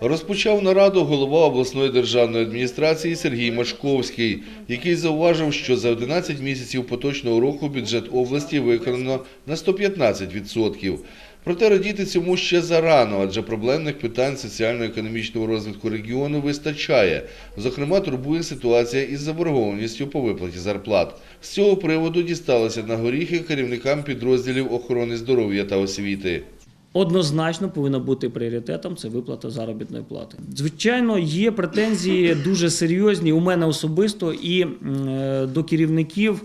Розпочав нараду голова обласної державної адміністрації Сергій Машковський, який зауважив, що за 11 місяців поточного року бюджет області виконано на 115%. Проте радіти цьому ще зарано, адже проблемних питань соціально-економічного розвитку регіону вистачає. Зокрема, турбує ситуація із заборгованістю по виплаті зарплат. З цього приводу дісталося на горіхи керівникам підрозділів охорони здоров'я та освіти. Однозначно повинна бути пріоритетом це виплата заробітної плати. Звичайно, є претензії дуже серйозні у мене особисто і е, до керівників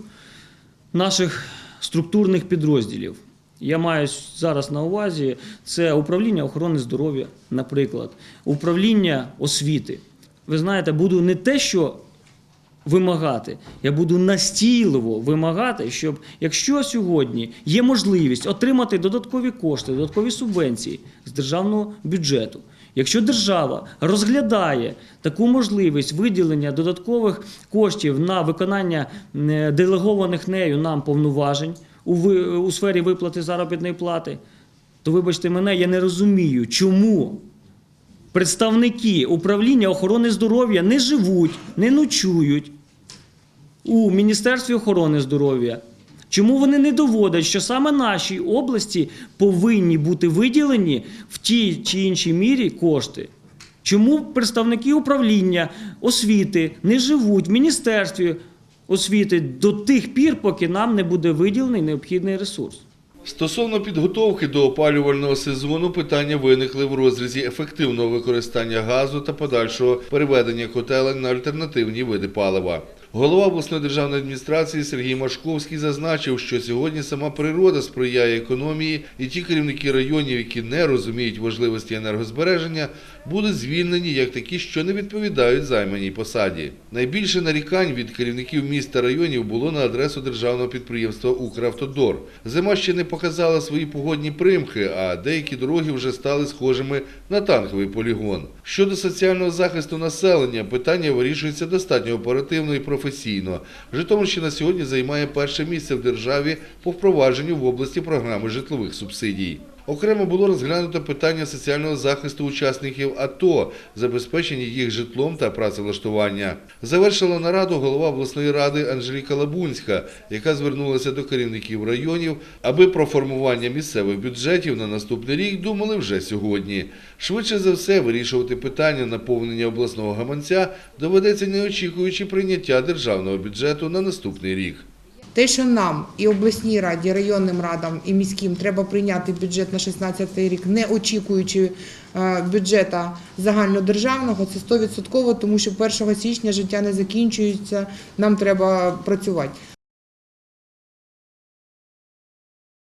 наших структурних підрозділів. Я маю зараз на увазі це управління охорони здоров'я, наприклад, управління освіти. Ви знаєте, буду не те, що вимагати. Я буду настійливо вимагати, щоб якщо сьогодні є можливість отримати додаткові кошти, додаткові субвенції з державного бюджету. Якщо держава розглядає таку можливість виділення додаткових коштів на виконання е, делегованих нею нам повноважень у, у сфері виплати заробітної плати, то вибачте мене, я не розумію, чому представники управління охорони здоров'я не живуть, не ночують у Міністерстві охорони здоров'я. Чому вони не доводять, що саме нашій області повинні бути виділені в тій чи іншій мірі кошти? Чому представники управління освіти не живуть в Міністерстві освіти до тих пір, поки нам не буде виділений необхідний ресурс? Стосовно підготовки до опалювального сезону, питання виникли в розрізі ефективного використання газу та подальшого переведення котелень на альтернативні види палива. Голова обласної державної адміністрації Сергій Машковський зазначив, що сьогодні сама природа сприяє економії, і ті керівники районів, які не розуміють важливості енергозбереження, будуть звільнені як такі, що не відповідають займаній посаді. Найбільше нарікань від керівників міст та районів було на адресу державного підприємства Укравтодор. Зима ще не показала свої погодні примхи, а деякі дороги вже стали схожими на танковий полігон. Щодо соціального захисту населення, питання вирішується достатньо оперативно і професійно. Житомирщина сьогодні займає перше місце в державі по впровадженню в області програми житлових субсидій. Окремо було розглянуто питання соціального захисту учасників АТО, забезпечення їх житлом та працевлаштування. Завершила нараду голова обласної ради Анжеліка Лабунська, яка звернулася до керівників районів, аби про формування місцевих бюджетів на наступний рік думали вже сьогодні. Швидше за все, вирішувати питання наповнення обласного гаманця доведеться не очікуючи прийняття державного бюджету на наступний рік. Те, що нам і обласній раді, районним радам і міським треба прийняти бюджет на 16 рік, не очікуючи е, бюджета загальнодержавного, це 100%, тому що 1 січня життя не закінчується, нам треба працювати.